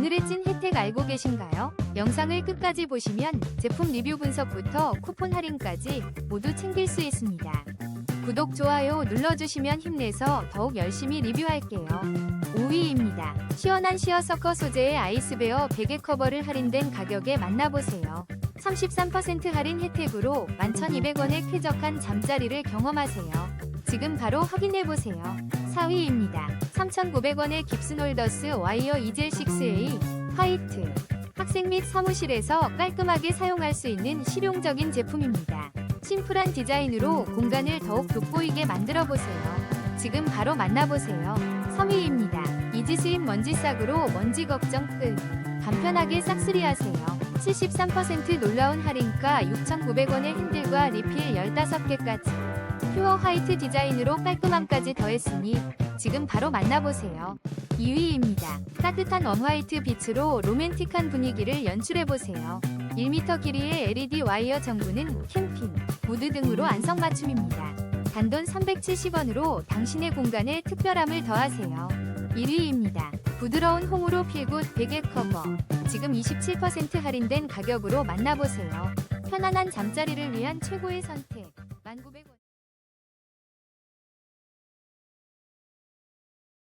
오늘의 찐 혜택 알고 계신가요? 영상을 끝까지 보시면 제품 리뷰 분석부터 쿠폰 할인까지 모두 챙길 수 있습니다. 구독, 좋아요 눌러주시면 힘내서 더욱 열심히 리뷰할게요. 5위입니다. 시원한 시어서커 소재의 아이스베어 베개 커버를 할인된 가격에 만나보세요. 33% 할인 혜택으로 11,200원에 쾌적한 잠자리를 경험하세요. 지금 바로 확인해보세요. 4위입니다. 3,900원의 깁스놀더스 와이어 이젤 6A 화이트 학생 및 사무실에서 깔끔하게 사용할 수 있는 실용적인 제품입니다. 심플한 디자인으로 공간을 더욱 돋보이게 만들어 보세요. 지금 바로 만나보세요. 3위입니다. 이지스인 먼지 싹으로 먼지 걱정 끝. 간편하게 싹쓸이 하세요. 73% 놀라운 할인가 6,900원의 핸들과 리필 15개까지. 퓨어 화이트 디자인으로 깔끔함까지 더했으니 지금 바로 만나보세요. 2위입니다. 따뜻한 웜화이트 빛으로 로맨틱한 분위기를 연출해보세요. 1m 길이의 LED 와이어 전구는 캠핑, 무드 등으로 안성맞춤입니다. 단돈 370원으로 당신의 공간에 특별함을 더하세요. 1위입니다. 부드러운 홍으로 필굿 베개 커버. 지금 27% 할인된 가격으로 만나보세요. 편안한 잠자리를 위한 최고의 선택. 1900